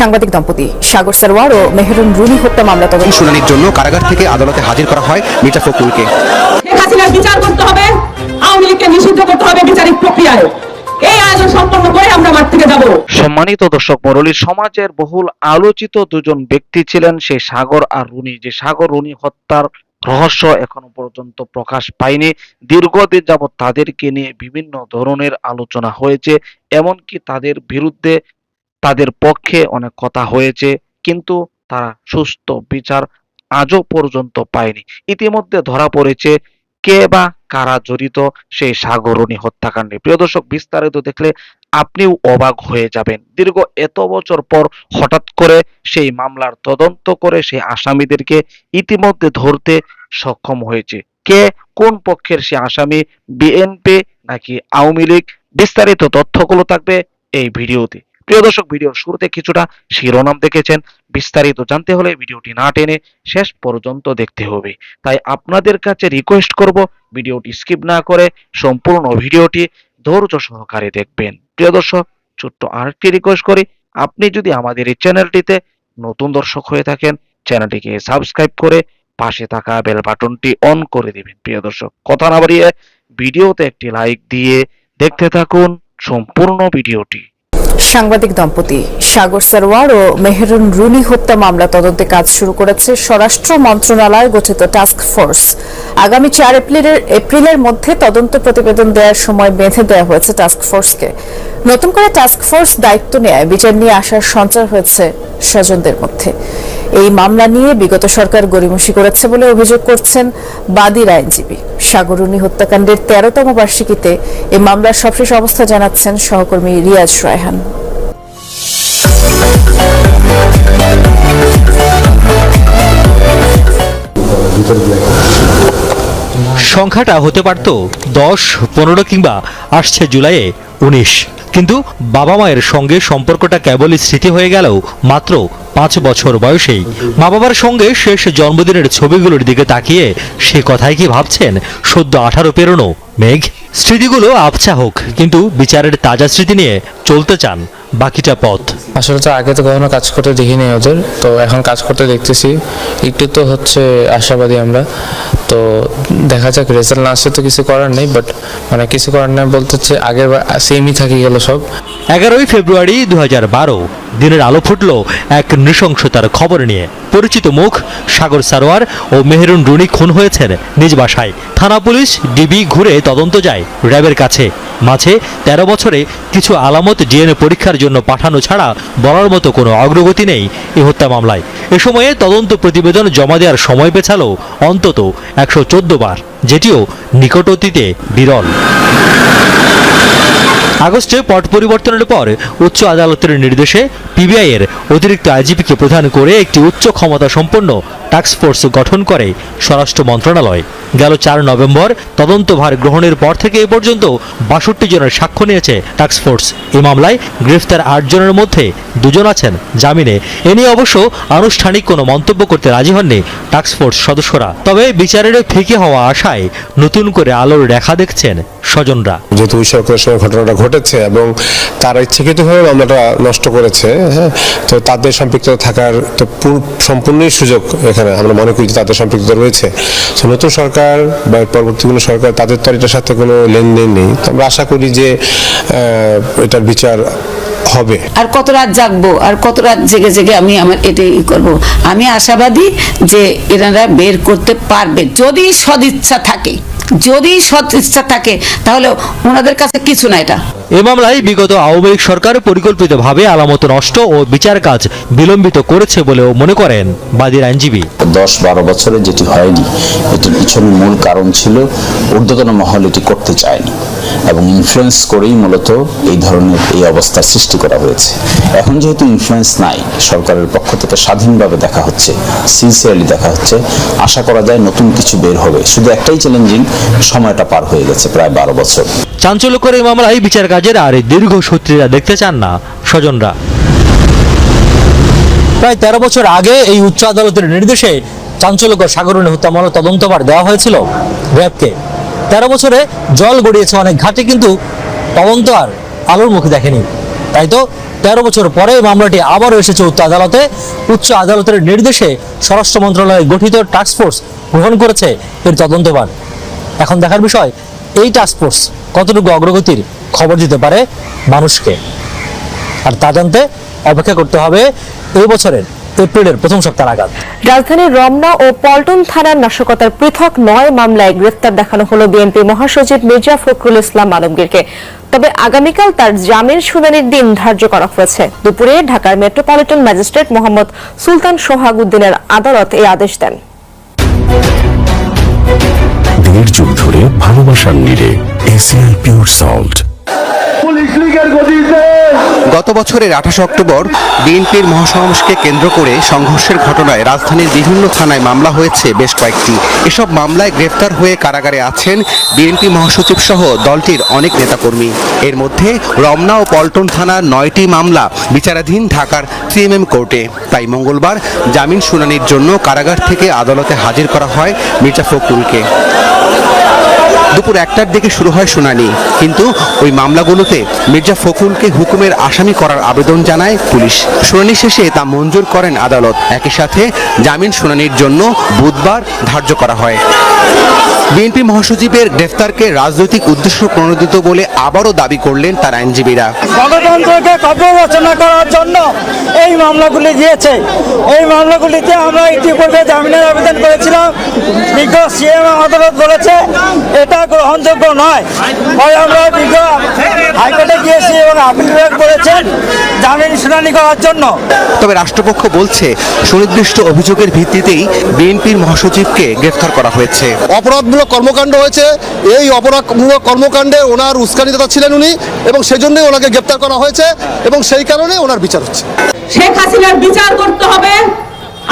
সাংবাদিক দম্পতি সাগর সারওয়ার ও মেহরুন রুনি হত্যা মামলা তদন্ত শুনানির জন্য কারাগার থেকে আদালতে হাজির করা হয় মির্জা ফখরুলকে। হাসিনার বিচার করতে হবে আওয়ামী লীগকে নিষিদ্ধ করতে হবে বিচারিক প্রক্রিয়ায়। এই আয়োজন সম্পন্ন করে আমরা মাঠ থেকে যাব। সম্মানিত দর্শক মরলী সমাজের বহুল আলোচিত দুজন ব্যক্তি ছিলেন সেই সাগর আর রুনি। যে সাগর রুনি হত্যার রহস্য এখনও পর্যন্ত প্রকাশ পায়নি। দীর্ঘদিন যাবৎ তাদেরকে নিয়ে বিভিন্ন ধরনের আলোচনা হয়েছে এমনকি তাদের বিরুদ্ধে তাদের পক্ষে অনেক কথা হয়েছে, কিন্তু তারা সুস্থ বিচার আজও পর্যন্ত পায়নি। ইতিমধ্যে ধরা পড়েছে কে বা কারা জড়িত সেই সাগরণী হত্যাকাণ্ডে। প্রিয় দর্শক, বিস্তারিত দেখলে আপনিও অবাক হয়ে যাবেন। দীর্ঘ এত বছর পর হঠাৎ করে সেই মামলার তদন্ত করে সেই আসামিদেরকে ইতিমধ্যে ধরতে সক্ষম হয়েছে। কে কোন পক্ষের সে আসামি, বিএনপি নাকি আওয়ামী লীগ? বিস্তারিত তথ্যগুলো থাকবে এই ভিডিওতে। প্রিয় দর্শক, ভিডিওর শুরুতে কিছুটা শিরোনাম দেখেছেন। বিস্তারিত জানতে হলে ভিডিওটি না টেনে শেষ পর্যন্ত দেখতে হবে। তাই আপনাদের কাছে রিকোয়েস্ট করব ভিডিওটি স্কিপ না করে সম্পূর্ণ ভিডিওটি ধৈর্য সহকারে দেখবেন। প্রিয় দর্শক, ছোট্ট আরেকটি রিকোয়েস্ট করি। আপনি যদি আমাদের এই চ্যানেলটিতে নতুন দর্শক হয়ে থাকেন চ্যানেলটিকে সাবস্ক্রাইব করে পাশে থাকা বেল বাটনটি অন করে দিবেন। প্রিয় দর্শক, কথা না বাড়িয়ে ভিডিওতে একটি লাইক দিয়ে দেখতে থাকুন সম্পূর্ণ ভিডিওটি। সাংবাদিক দম্পতি সাগর সরওয়ার ও মেহরুন রুনি হত্যা মামলা তদন্তে কাজ শুরু করেছে স্বরাষ্ট্র মন্ত্রণালয় গঠিত টাস্ক ফোর্স। আগামী চার এপ্রিলের এপ্রিলের মধ্যে তদন্ত প্রতিবেদন দেওয়ার সময় বেঁধে দেওয়া হয়েছে টাস্ক ফোর্সকে। নতুন করে টাস্ক ফোর্স দায়িত্ব নেয়। বিচার নিয়ে আসার সঞ্চার হয়েছে স্বজনদের মধ্যে। এই মামলা নিয়ে বিগত সরকার গড়িমসি করেছে বলে অভিযোগ করছেন বাদীর আইনজীবী। সাগরুনি হত্যাকাণ্ডের তেরোতম বার্ষিকীতে এই মামলার সবশেষ অবস্থা জানাচ্ছেন সহকর্মী রিয়াজ রায়হান। সংখ্যাটা হতে পারত দশ, পনেরো কিংবা আসছে জুলাইয়ে। উনিশ। কিন্তু বাবা মায়ের সঙ্গে সম্পর্কটা কেবলই স্মৃতি হয়ে গেলেও মাত্র পাঁচ বছর বয়সেই। মা বাবার সঙ্গে শেষ জন্মদিনের ছবিগুলোর দিকে তাকিয়ে সে কথাই কি ভাবছেন? সদ্য আঠারো পেরোনো মেঘ। স্মৃতিগুলো আবছা হোক, কিন্তু বিচারের তাজা স্মৃতি নিয়ে চলতে চান। বাকিটা পথ। আসলে তো আগে তো কখনো কাজ করতে দেখিনি ওদের তো এখন কাজ করতে দেখতেছি। একটু তো হচ্ছে আশাবাদী আমরা। তো দেখা যাক রেজাল্ট না আসলে তো কিছু করার নেই বাট মানে কিছু করার নেই বলতে হচ্ছে আগের সেমই থাকি গেল সব। এগারোই ফেব্রুয়ারি দু হাজার বারো দিনের আলো ফুটল এক নৃশংসতার খবর নিয়ে। পরিচিত মুখ সাগর সারোয়ার ও মেহরুন রুনি খুন হয়েছেন নিজ বাসায়। থানা পুলিশ ডিবি ঘুরে তদন্ত যায় র্যাবের কাছে। মাঝে তেরো বছরে কিছু আলামত ডিএনএ পরীক্ষার জন্য পাঠানো ছাড়া বলার মতো কোনো অগ্রগতি নেই এই হত্যা মামলায়। এ সময়ে তদন্ত প্রতিবেদন জমা দেওয়ার সময় পেছালো অন্তত একশো চোদ্দ বার, যেটিও নিকট অতীতে বিরল। আগস্টে পট পরিবর্তনের পর উচ্চ আদালতের নির্দেশে পিবিআইয়ের অতিরিক্ত আইজিপিকে প্রধান করে একটি উচ্চ ক্ষমতা সম্পন্ন টাস্ক ফোর্স গঠন করে স্বরাষ্ট্র মন্ত্রণালয়। গেল চার নভেম্বর তদন্তভার গ্রহণের পর থেকে এ পর্যন্ত বাষট্টি জনের সাক্ষ্য নিয়েছে টাস্ক ফোর্স এই মামলায় গ্রেফতার আট জনের মধ্যে দুজন আছেন জামিনে। এ নিয়ে অবশ্য আনুষ্ঠানিক কোনো মন্তব্য করতে রাজি হননি টাস্ক ফোর্স সদস্যরা। তবে বিচারের ফিকে হওয়া আশায় নতুন করে আলোর রেখা দেখছেন স্বজনরা। যেহেতু সঙ্গে ঘটনাটা ঘটেছে এবং তারা ইচ্ছাকৃতভাবে মামলাটা নষ্ট করেছে হ্যাঁ তো তাদের সম্পৃক্ত থাকার তো পুর- সম্পূর্ণই সুযোগ এখানে আমরা মনে করি যে তাদের সম্পৃক্ততা রয়েছে। তো নতুন সরকার বা পরবর্তী কোনো সরকার তাদের তো এটার সাথে কোনো লেনদেন নেই। তো আমরা আশা করি যে এটার বিচার হবে। আর কত রাত জাগবো? আর কত রাত জেগে জেগে আমি আমার এটাই করব? আমি আশাবাদী যে এনারা বের করতে পারবে, যদি সদিচ্ছা থাকে। যদি সদিচ্ছা থাকে তাহলে ওনাদের কাছে কিছু না এটা। এ মামলায় বিগত আওয়ামী লীগ সরকার পরিকল্পিতভাবে আলামত নষ্ট ও বিচার কাজ বিলম্বিত করেছে বলেও মনে করেন বাদীর আইনজীবী। দশ বারো বছরে যেটি হয়নি এটির পিছনে মূল কারণ ছিল ঊর্ধ্বতন মহল এটি করতে চায়নি। এবং ইনফ্লুয়েন্স করেই মূলত এই ধরনের এই অবস্থার সৃষ্টি করা হয়েছে। এখন যেহেতু ইনফ্লুয়েন্স নাই সরকারের পক্ষ থেকে স্বাধীনভাবে দেখা হচ্ছে সিনসিয়ারলি দেখা হচ্ছে আশা করা যায় নতুন কিছু বের হবে। শুধু একটাই চ্যালেঞ্জিং সময়টা পার হয়ে গেছে প্রায় বারো বছর। চাঞ্চল্যকর এই মামলায় বিচার কাজের আর এই দীর্ঘ সূত্রীরা দেখতে চান না স্বজনরা। প্রায় তেরো বছর আগে এই উচ্চ আদালতের নির্দেশে চাঞ্চল্যকর সাগরণী হত্যা মামলা তদন্তভার দেওয়া হয়েছিল র্যাবকে। তেরো বছরে জল গড়িয়েছে অনেক ঘাটে, কিন্তু তদন্ত আর আলোর মুখে দেখেনি। তাই তো তেরো বছর পরে মামলাটি আবারও এসেছে উচ্চ আদালতে। উচ্চ আদালতের নির্দেশে স্বরাষ্ট্র মন্ত্রণালয়ে গঠিত টাস্কফোর্স গ্রহণ করেছে এর তদন্তভার। এখন দেখার বিষয়, এই টাস্কফোর্স কতটুকু অগ্রগতির খবর দিতে পারে মানুষকে? আর তা জানতে অপেক্ষা করতে হবে এই বছরের এপ্রিলের প্রথম সপ্তাহ নাগাদ রাজধানীর রমনা ও পল্টন থানার নাশকতার পৃথক নয় মামলায় গ্রেফতার দেখানো হলো বিএনপি মহাসচিব মির্জা ফখরুল ইসলাম আলমগীরকে। তবে আগামীকাল তার জামিন শুনানির দিন ধার্য করা হয়েছে। দুপুরে ঢাকার মেট্রোপলিটন ম্যাজিস্ট্রেট মোহাম্মদ সুলতান সোহাগ উদ্দিনের আদালত এই আদেশ দেন। দেড় যুগ ধরে ভালোবাসার নিরে এসিআই গত বছরের আঠাশ অক্টোবর বিএনপির মহাসমাবেশকে কেন্দ্র করে সংঘর্ষের ঘটনায় রাজধানীর বিভিন্ন থানায় মামলা হয়েছে বেশ কয়েকটি। এসব মামলায় গ্রেফতার হয়ে কারাগারে আছেন বিএনপি মহাসচিব সহ দলটির অনেক নেতাকর্মী। এর মধ্যে রমনা ও পল্টন থানার নয়টি মামলা বিচারাধীন ঢাকার সিএমএম কোর্টে। তাই মঙ্গলবার জামিন শুনানির জন্য কারাগার থেকে আদালতে হাজির করা হয় মির্জা ফখরুলকে। দুপুর একটার দিকে শুরু হয় শুনানি। কিন্তু ওই মামলাগুলোতে মির্জা ফখরুলকে হুকুমের আসামি করার আবেদন জানায় পুলিশ। শুনানি শেষে তা মঞ্জুর করেন আদালত। একই সাথে জামিন শুনানির জন্য বুধবার ধার্য করা হয়। বিএনপি মহাসচিবের গ্রেফতারকে রাজনৈতিক উদ্দেশ্য প্রণোদিত বলে আবারও দাবি করলেন তার আইনজীবীরা। গণতন্ত্রকে কঠোর করার জন্য এই মামলাগুলি দিয়েছে। এই মামলাগুলিতে আমরা ইতিপূর্বে জামিনের আবেদন করেছিলাম। বিজ্ঞ সিএম আদালত বলেছে এটা গ্রহণযোগ্য নয়। হয় আমরা বিজ্ঞ হাইকোর্টে গিয়েছি এবং আপিল বিভাগ বলেছেন জামিন শুনানি করার জন্য। তবে রাষ্ট্রপক্ষ বলছে সুনির্দিষ্ট অভিযোগের ভিত্তিতেই বিএনপির মহাসচিবকে গ্রেফতার করা হয়েছে। অপরাধমূলক কর্মকাণ্ড হয়েছে। এই অপরাধমূলক কর্মকাণ্ডে ওনার উস্কানিদাতা ছিলেন উনি এবং সেজন্যই ওনাকে গ্রেপ্তার করা হয়েছে এবং সেই কারণে ওনার বিচার হচ্ছে। শেখ হাসিনার বিচার করতে হবে,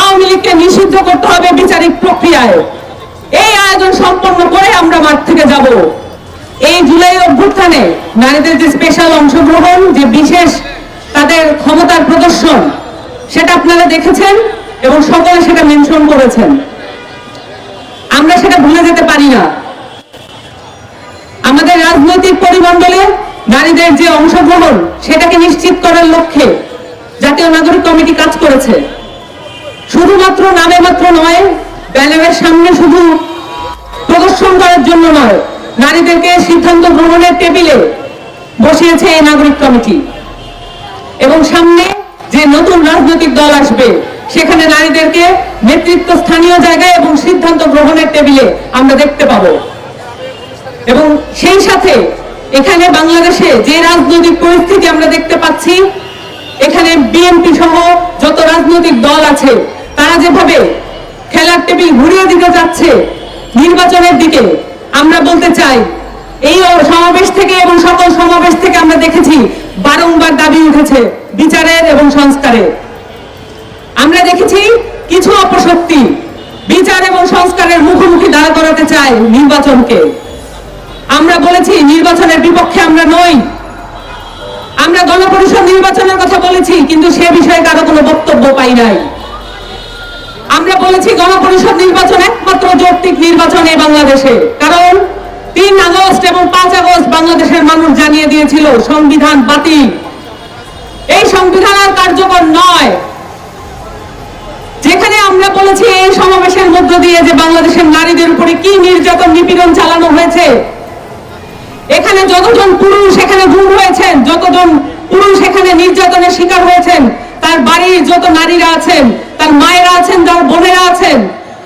আওয়ামী লীগকে নিষিদ্ধ করতে হবে বিচারিক প্রক্রিয়ায়। এই আয়োজন সম্পন্ন করে আমরা মাঠ থেকে যাব। এই জুলাই অভ্যুত্থানে নারীদের যে স্পেশাল অংশগ্রহণ, যে বিশেষ তাদের ক্ষমতার প্রদর্শন, সেটা আপনারা দেখেছেন এবং সকলে সেটা মেনশন করেছেন আমরা সেটা ভুলে যেতে পারি না। আমাদের রাজনৈতিক পরিমণ্ডলে নারীদের যে অংশগ্রহণ, সেটাকে নিশ্চিত করার লক্ষ্যে জাতীয় নাগরিক কমিটি কাজ করেছে। শুধুমাত্র নামে মাত্র নয়, ব্যানারের সামনে শুধু প্রদর্শন করার জন্য নয়, নারীদেরকে সিদ্ধান্ত গ্রহণের টেবিলে বসিয়েছে এই নাগরিক কমিটি। এবং সামনে যে নতুন রাজনৈতিক দল আসবে সেখানে নারীদেরকে নেতৃত্ব স্থানীয় জায়গায় এবং সিদ্ধান্ত গ্রহণের টেবিলে আমরা দেখতে পাবো। এবং সেই সাথে এখানে বাংলাদেশে যে রাজনৈতিক পরিস্থিতি আমরা দেখতে পাচ্ছি, এখানে বিএনপি সহ যত রাজনৈতিক দল আছে, তারা যেভাবে খেলার টেবিল ঘুরিয়ে দিতে যাচ্ছে নির্বাচনের দিকে, আমরা বলতে চাই, এই সমাবেশ থেকে এবং সকল সমাবেশ থেকে আমরা দেখেছি বারংবার দাবি উঠেছে বিচারের এবং সংস্কারের। আমরা দেখেছি কিছু অপশক্তি বিচার এবং সংস্কারের মুখোমুখি দাঁড়া করাতে চায় নির্বাচনকে। আমরা বলেছি নির্বাচনের বিপক্ষে আমরা নই। আমরা গণপরিষদ নির্বাচনের কথা বলেছি, কিন্তু সে বিষয়ে কারও কোনো বক্তব্য পাই নাই। আমরা বলেছি গণপরিষদ নির্বাচন একমাত্র যৌক্তিক নির্বাচন এই বাংলাদেশে, কারণ তিন আগস্ট এবং পাঁচ আগস্ট বাংলাদেশের মানুষ জানিয়ে দিয়েছিল, সংবিধান বাতিল। এই সংবিধান আর কার্যকর নয়। যেখানে আমরা বলেছি এই সমাবেশের মধ্য দিয়ে যে বাংলাদেশের নারীদের উপরে কি নির্যাতন, নিপীড়ন চালানো হয়েছে। এখানে যতজন পুরুষ এখানে গুম হয়েছেন, যতজন পুরুষ এখানে নির্যাতনের শিকার হয়েছেন, তার বাড়ির যত নারীরা আছেন, তার মায়েরা আছেন, তার বোনেরা আছেন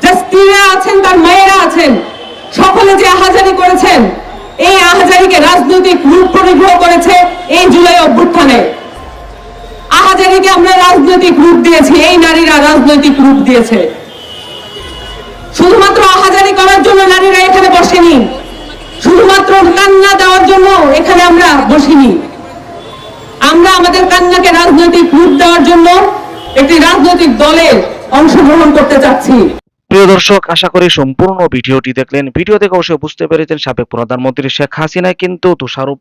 যে স্ত্রীরা আছেন, তার মায়েরা আছেন, সকলে যে আহাজারি করেছেন, এই আহাজারিকে রাজনৈতিক রূপ পরিগ্রহ করেছে এই জুলাই অভ্যুত্থানে। আমরা রাজনৈতিক রূপ দিয়েছি, এই নারীরা রাজনৈতিক রূপ দিয়েছে। শুধুমাত্র আহাজারি করার জন্য নারীরা এখানে বসেনি। শুধুমাত্র কান্না দেওয়ার জন্য এখানে আমরা বসিনি। আমরা আমাদের কান্নাকে রাজনৈতিক রূপ দেওয়ার জন্য একটি রাজনৈতিক দলের অংশগ্রহণ করতে চাচ্ছি। প্রিয় দর্শক, আশা করি সম্পূর্ণ ভিডিওটি দেখলেন। ভিডিও থেকে অবশ্যই বুঝতে পেরেছেন সাবেক প্রধানমন্ত্রী শেখ হাসিনা কিন্তু দোষারোপ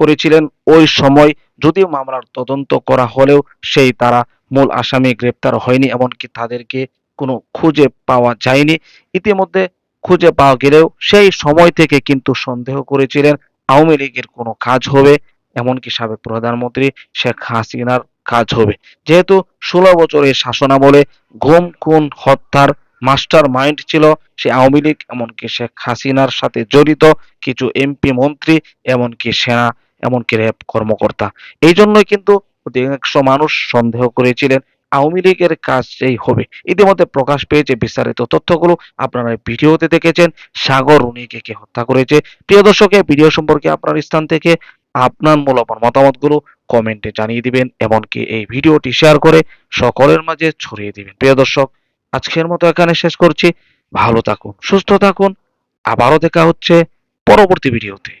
করেছিলেন, ওই সময় যদিও মামলার তদন্ত করা হলেও সেই তারা মূল আসামি গ্রেপ্তার হয়নি, এমনকি তাদেরকে কোনো খুঁজে পাওয়া যায়নি। ইতিমধ্যে খুঁজে পাওয়া গেলেও সেই সময় থেকে কিন্তু সন্দেহ করেছিলেন, আওয়ামী লীগের কোনো কাজ হবে, এমনকি সাবেক প্রধানমন্ত্রী শেখ হাসিনার কাজ হবে। যেহেতু ষোলো বছরের শাসনামলে গুম, খুন, হত্যার মাস্টার মাইন্ড ছিল, সে আওয়ামী লীগ, এমনকি শেখ হাসিনার সাথে জড়িত কিছু এমপি মন্ত্রী, এমনকি সেনা এমনকি র্যাব কর্মকর্তা। এই জন্যই কিন্তু অধিকাংশ মানুষ সন্দেহ করেছিলেন আওয়ামী লীগের কাজ এই হবে। ইতিমধ্যে প্রকাশ পেয়েছে বিস্তারিত তথ্যগুলো। আপনারা ভিডিওতে দেখেছেন, সাগর রুনিকে কে হত্যা করেছে। প্রিয় দর্শক ভিডিও সম্পর্কে আপনার স্থান থেকে আপনার মূল্যবান মতামতগুলো কমেন্টে জানিয়ে দিবেন, এমনকি এই ভিডিওটি শেয়ার করে সকলের মাঝে ছড়িয়ে দিবেন। প্রিয় দর্শক, আজকের মতো এখানে শেষ করছি। ভালো থাকুন, সুস্থ থাকুন। আবারও দেখা হচ্ছে পরবর্তী ভিডিওতে।